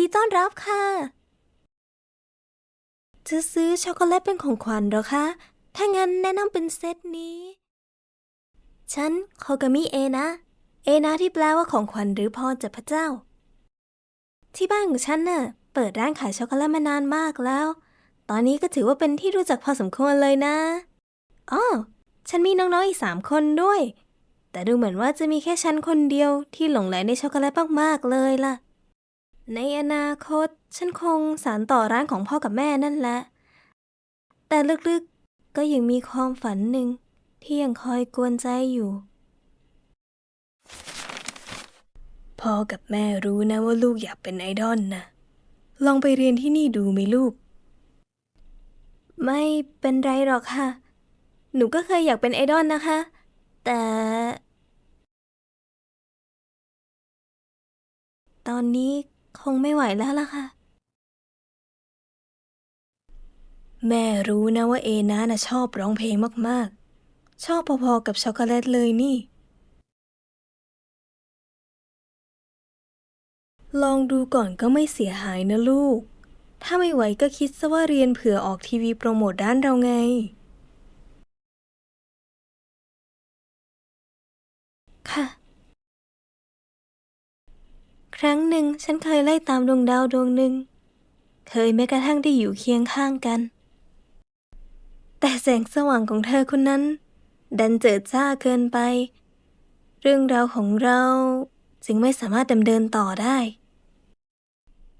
ีต้อนรับค่ะ จะซื้อช็อกโกแลตเป็นของขวัญเหรอคะ ถ้างั้นแนะนำเป็นเซตนี้ ฉันโคกามิเอนะ เอนะที่แปลว่าของขวัญหรือพรจากพระเจ้า ที่บ้านของฉันน่ะ เปิดร้านขายช็อกโกแลตมานานมากแล้ว ตอนนี้ก็ถือว่าเป็นที่รู้จักพอสมควรเลยนะอ๋อฉันมีน้องๆอีกสามคนด้วย แต่ดูเหมือนว่าจะมีแค่ฉันคนเดียวที่หลงไหลในช็อกโกแลตมากๆเลยล่ะ ในอนาคตฉันคงสานต่อร้านของพ่อกับแม่นั่นแหละ แต่ลึกๆก็ยังมีความฝันหนึ่งที่ยังคอยกวนใจอยู่ พ่อกับแม่รู้นะว่าลูกอยากเป็นไอดอลนะ ลองไปเรียนที่นี่ดูไหมลูก ไม่เป็นไรหรอกค่ะ หนูก็เคยอยากเป็นไอดอลนะคะ แต่ตอนนี้ คงไม่ไหวแล้วล่ะค่ะ แม่รู้นะว่าเอนะน่ะชอบร้องเพลงมากๆ ชอบพอๆกับช็อกโกแลตเลยนี่ ลองดูก่อนก็ไม่เสียหายนะลูก ถ้าไม่ไหวก็คิดซะว่าเรียนเผื่อออกทีวีโปรโมทด้านเราไง ค่ะ ครั้งหนึ่งฉันเคยไล่ตามดวงดาวดวงหนึ่ง เคยแม้กระทั่งได้อยู่เคียงข้างกัน แต่แสงสว่างของเธอคนนั้น ดันเจิดจ้าเกินไป เรื่องราวของเราจึงไม่สามารถดำเนินต่อได้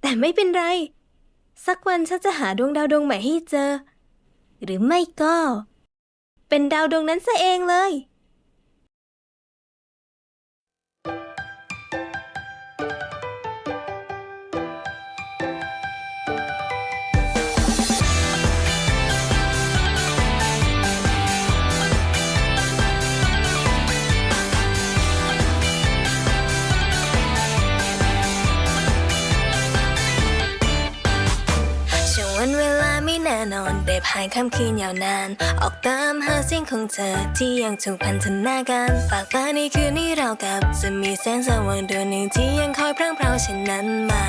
แต่ไม่เป็นไร สักวันฉันจะหาดวงดาวดวงใหม่ให้เจอ หรือไม่ก็ เป็นดาวดวงนั้นซะเองเลย นอนได้ผ่านค่ำคืนยาวนาน ออกตามหาเสียงของเธอที่ยังถูกพันธนาการฝากฟ้าในคืนนี้เรากับ จะมีแสงสว่างดวงหนึ่งที่ยังคอยพร่างพราวเช่นนั้นมา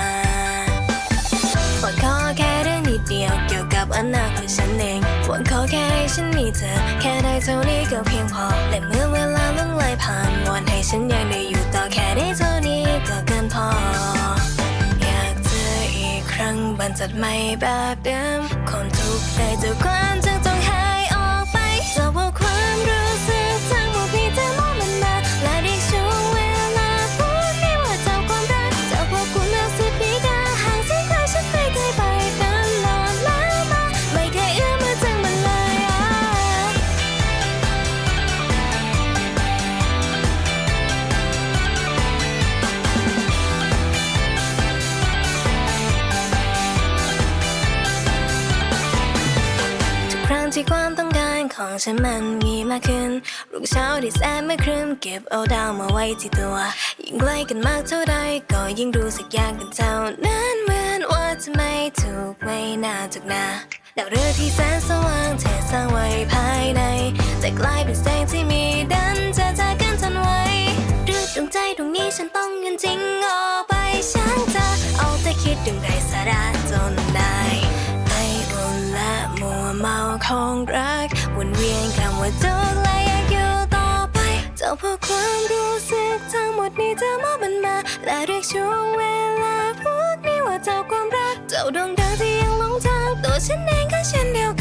หวังขอแค่เรื่องนิดเดียวเกี่ยวกับอนาคตฉันเองหวังขอแค่ให้ฉันมีเธอ แค่ได้เท่านี้ก็เพียงพอและเมื่อเวลาล่วงเลยผ่านวันให้ฉันยังได้อยู่ต่อแค่ได้เท่า บันจัดไม่แบบเดิมคนทุกข์ได้เจอความ ที่ความต้องการของฉันมันมีมากขึ้นรุ่งเช้าที่แสนไม่ครึ้มเก็บเอาดาวมาไว้ที่ตัว ยิ่งใกล้กันมากเท่าใดก็ยิ่งรู้สึกยากกันเท่านั้นเหมือนว่าจะไม่ถูกไม่น่าจุกนาดาวเรือที่แสนสว่างเธอสร้างไว้ภายใน แต่กลายเป็นแสงที่มีดันจะจากกันทันไวหรือดวงใจดวงนี้ฉันต้องเงินจริงออกไปฉันจะเอาแต่คิดถึงไรสาระจนได้ ของรักวนเวียนคำว่าจุกและอยากอยู่ต่อไป เจ้าพอความรู้สึกทั้งหมดนี้เธอมอบมันมา และเรียกช่วงเวลาพวกนี้ว่าเจ้าความรัก เจ้าดวงดาวที่ยังหลงทางตัวฉันเองก็เช่นเดียวกัน